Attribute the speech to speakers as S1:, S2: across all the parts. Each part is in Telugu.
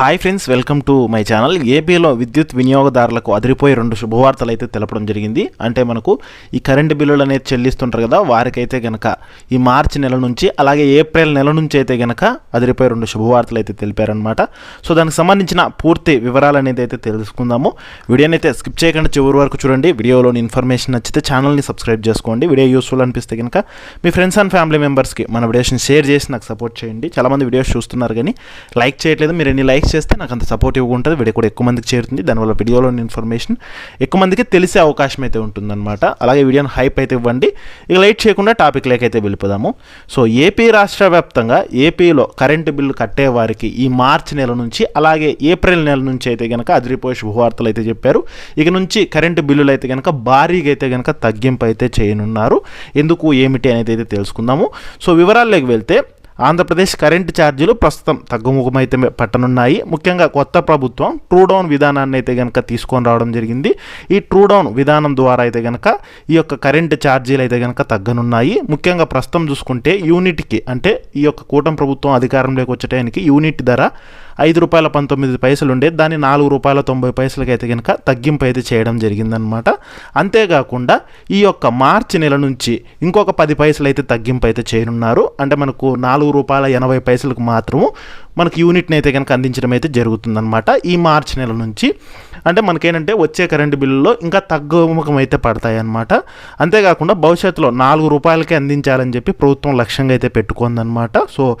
S1: Hi friends welcome to my channel ఏపీలో విద్యుత్ వినియోగదారులకు అదిరిపోయే రెండు శుభవార్తలు అయితే తెలపడం జరిగింది. అంటే మనకు ఈ కరెంటు బిల్లులు అనేది చెల్లిస్తుంటారు కదా వారికైతే గనక ఈ మార్చి నెల నుంచి అలాగే ఏప్రిల్ నెల నుంచి అయితే గనక అదిరిపోయే రెండు శుభవార్తలు అయితే తెలిపారనమాట సో దానికి సంబంధించిన పూర్తి వివరాలు అనేది అయితే తెలుసుకుందాము. వీడియోని అయితే స్కిప్ చేయకుండా చివరి వరకు చూడండి. వీడియోలోని ఇన్ఫర్మేషన్ నచ్చితే ఛానల్ని సబ్స్క్రైబ్ చేసుకోండి. వీడియో యూస్ఫుల్ అనిపిస్తే కనుక మీ ఫ్రెండ్స్ అండ్ ఫ్యామిలీ మెంబర్స్కి మన వీడియోస్ని షేర్ చేసి నాకు సపోర్ట్ చేయండి. చాలామంది వీడియోస్ చూస్తున్నారు కానీ లైక్ చేయట్లేదు. మీరు ఎన్ని లైక్స్ చేస్తే నాకు అంత సపోర్టివ్గా ఉంటుంది వీడియో కూడా ఎక్కువ మందికి చేరుతుంది. దానివల్ల వీడియోలోని ఇన్ఫర్మేషన్ ఎక్కువ మందికి తెలిసే అవకాశం అయితే ఉంటుందన్నమాట. అలాగే వీడియోని హైప్ అయితే ఇవ్వండి. ఇక లైట్ చేయకుండా టాపిక్ లేకైతే వెళ్ళిపోదాము. సో ఏపీ రాష్ట్ర వ్యాప్తంగా ఏపీలో కరెంటు బిల్లు కట్టే వారికి ఈ మార్చి నెల నుంచి అలాగే ఏప్రిల్ నెల నుంచి అయితే కనుక అదిరిపోయే శుభవార్తలు అయితే చెప్పారు. ఇక నుంచి కరెంటు బిల్లులు అయితే కనుక భారీగా అయితే కనుక తగ్గింపు అయితే చేయనున్నారు. ఎందుకు ఏమిటి అనేది అయితే తెలుసుకుందాము. సో వివరాల్లోకి వెళ్తే ఆంధ్రప్రదేశ్ కరెంటు ఛార్జీలు ప్రస్తుతం తగ్గుముఖమైతే పట్టనున్నాయి. ముఖ్యంగా కొత్త ప్రభుత్వం ట్రూ డౌన్ విధానాన్ని అయితే కనుక తీసుకొని రావడం జరిగింది. ఈ ట్రూ డౌన్ విధానం ద్వారా అయితే కనుక ఈ యొక్క కరెంటు ఛార్జీలు అయితే కనుక తగ్గనున్నాయి. ముఖ్యంగా ప్రస్తుతం చూసుకుంటే యూనిట్కి అంటే ఈ యొక్క కూటమి ప్రభుత్వం అధికారంలోకి వచ్చటానికి యూనిట్ ధర ఐదు రూపాయల పంతొమ్మిది పైసలు ఉండే దాన్ని నాలుగు రూపాయల తొంభై పైసలకి అయితే కనుక తగ్గింపు అయితే చేయడం జరిగిందనమాట అంతేకాకుండా ఈ యొక్క మార్చి నెల నుంచి ఇంకొక పది పైసలు అయితే తగ్గింపు అయితే చేయనున్నారు. అంటే మనకు నాలుగు రూపాయల ఎనభై పైసలకు మాత్రము మనకి యూనిట్ని అయితే కనుక అందించడం అయితే జరుగుతుందనమాట ఈ మార్చి నెల నుంచి. అంటే మనకేంటంటే వచ్చే కరెంటు బిల్లులో ఇంకా తగ్గుముఖం అయితే పడతాయి అన్నమాట అంతేకాకుండా భవిష్యత్తులో నాలుగు రూపాయలకే అందించాలని చెప్పి ప్రభుత్వం లక్ష్యంగా అయితే పెట్టుకుందనమాట సో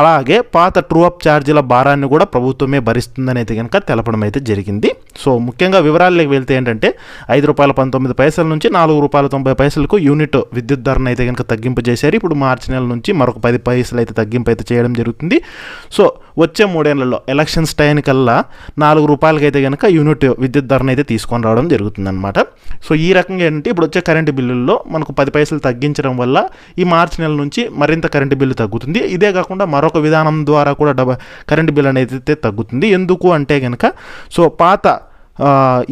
S1: అలాగే పాత ట్రూ అప్ ఛార్జీల భారాన్ని కూడా ప్రభుత్వమే భరిస్తుందనేది కనుక తెలపడం అయితే జరిగింది. సో ముఖ్యంగా వివరాల్లోకి వెళ్తే ఏంటంటే ఐదు రూపాయల పంతొమ్మిది పైసల నుంచి నాలుగు రూపాయల తొంభై పైసలకు యూనిట్ విద్యుత్ ధరను అయితే కనుక తగ్గింపు చేశారు ఇప్పుడు మార్చి నెల నుంచి మరొక పది పైసలు అయితే తగ్గింపు అయితే చేయడం జరుగుతుంది. సో వచ్చే మూడేళ్ళలో ఎలక్షన్స్ టైం కల్లా నాలుగు రూపాయలకైతే కనుక యూనిట్ విద్యుత్ ధరను అయితే తీసుకొని రావడం జరుగుతుందన్నమాట. సో ఈ రకంగా ఏంటంటే ఇప్పుడు వచ్చే కరెంటు బిల్లుల్లో మనకు పది పైసలు తగ్గించడం వల్ల ఈ మార్చి నెల నుంచి మరింత కరెంటు బిల్లు తగ్గుతుంది. ఇదే కాకుండా మరొక విధానం ద్వారా కూడా డబ కరెంటు బిల్ అనేది అయితే తగ్గుతుంది. ఎందుకు అంటే కనుక సో పాత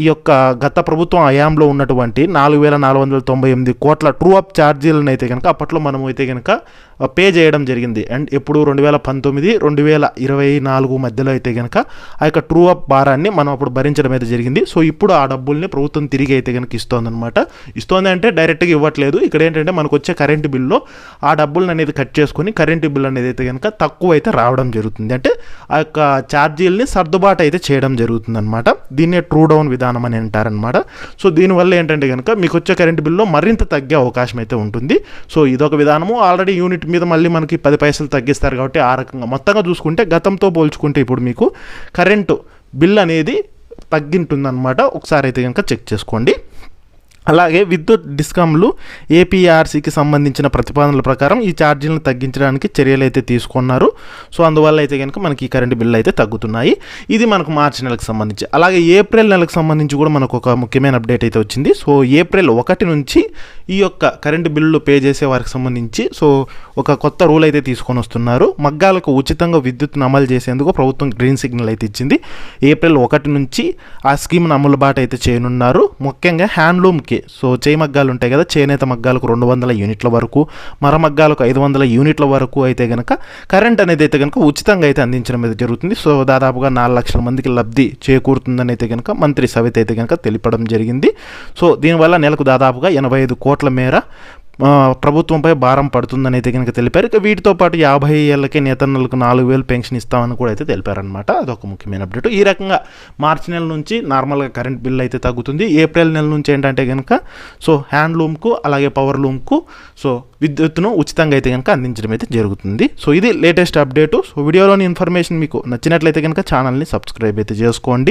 S1: ఈ యొక్క గత ప్రభుత్వం హయాంలో ఉన్నటువంటి నాలుగు వేల నాలుగు వందల తొంభై ఎనిమిది కోట్ల ట్రూ అప్ ఛార్జీలను అయితే కనుక అప్పట్లో మనం అయితే కనుక పే చేయడం జరిగింది. అండ్ ఎప్పుడు రెండు వేల పంతొమ్మిది రెండు వేల ఇరవై నాలుగు మధ్యలో అయితే కనుక ఆ యొక్క ట్రూ అప్ భారాన్ని మనం అప్పుడు భరించడం అయితే జరిగింది. సో ఇప్పుడు ఆ డబ్బుల్ని ప్రభుత్వం తిరిగి అయితే కనుక ఇస్తోందనమాట ఇస్తోంది అంటే డైరెక్ట్గా ఇవ్వట్లేదు. ఇక్కడ ఏంటంటే మనకు వచ్చే కరెంటు బిల్లు ఆ డబ్బులను అనేది కట్ చేసుకొని కరెంటు బిల్ అనేది అయితే కనుక తక్కువ అయితే రావడం జరుగుతుంది. అంటే ఆ యొక్క ఛార్జీలని సర్దుబాటు అయితే చేయడం జరుగుతుంది అనమాట దీన్నే స్క్రూ డౌన్ విధానం అని అంటారనమాట సో దీనివల్ల ఏంటంటే కనుక మీకు వచ్చే కరెంటు బిల్లు మరింత తగ్గే అవకాశం అయితే ఉంటుంది. సో ఇదొక విధానము. ఆల్రెడీ యూనిట్ మీద మళ్ళీ మనకి పది పైసలు తగ్గిస్తారు కాబట్టి ఆ రకంగా మొత్తంగా చూసుకుంటే గతంతో పోల్చుకుంటే ఇప్పుడు మీకు కరెంటు బిల్ అనేది తగ్గింటుందన్నమాట. ఒకసారి అయితే కనుక చెక్ చేసుకోండి. అలాగే విద్యుత్ డిస్కామ్లు ఏపీఆర్సీకి సంబంధించిన ప్రతిపాదనల ప్రకారం ఈ ఛార్జీలను తగ్గించడానికి చర్యలు అయితే తీసుకున్నారు. సో అందువల్ల అయితే కనుక మనకి ఈ కరెంటు బిల్లు అయితే తగ్గుతున్నాయి. ఇది మనకు మార్చి నెలకు సంబంధించి. అలాగే ఏప్రిల్ నెలకు సంబంధించి కూడా మనకు ఒక ముఖ్యమైన అప్డేట్ అయితే వచ్చింది. సో ఏప్రిల్ ఒకటి నుంచి ఈ యొక్క కరెంటు బిల్లులు పే చేసే వారికి సంబంధించి సో ఒక కొత్త రూల్ అయితే తీసుకొని వస్తున్నారు. మగ్గాలకు ఉచితంగా విద్యుత్ను అమలు చేసేందుకు ప్రభుత్వం గ్రీన్ సిగ్నల్ అయితే ఇచ్చింది. ఏప్రిల్ ఒకటి నుంచి ఆ స్కీమ్ను అమలుబాటు అయితే చేయనున్నారు. ముఖ్యంగా హ్యాండ్లూమ్కి సో చేయి మగ్గాలు ఉంటాయి కదా చేనేత మగ్గాలకు రెండు వందల యూనిట్ల వరకు మర మగ్గాలకు ఐదు వందల యూనిట్ల వరకు అయితే కనుక కరెంట్ అనేది అయితే కనుక ఉచితంగా అయితే అందించడం అయితే జరుగుతుంది. సో దాదాపుగా నాలుగు లక్షల మందికి లబ్ధి చేకూరుతుందని అయితే కనుక మంత్రి సవిత అయితే కనుక తెలిపడం జరిగింది. సో దీనివల్ల నెలకు దాదాపుగా ఎనభై ఐదు కోట్ల మేర ప్రభుత్వంపై భారం పడుతుందని అయితే కనుక తెలిపారు. ఇక వీటితో పాటు యాభై ఏళ్ళకే నేతన్నలకు నాలుగు వేలు పెన్షన్ ఇస్తామని కూడా అయితే తెలిపారనమాట అదొక ముఖ్యమైన అప్డేట్. ఈ రకంగా మార్చి నెల నుంచి నార్మల్గా కరెంట్ బిల్ అయితే తగ్గుతుంది. ఏప్రిల్ నెల నుంచి ఏంటంటే కనుక సో హ్యాండ్లూమ్కు అలాగే పవర్ లూమ్కు సో విద్యుత్ను ఉచితంగా అయితే కనుక అందించడం అయితే జరుగుతుంది. సో ఇది లేటెస్ట్ అప్డేటు. సో వీడియోలోని ఇన్ఫర్మేషన్ మీకు నచ్చినట్లయితే కనుక ఛానల్ని సబ్స్క్రైబ్ అయితే చేసుకోండి.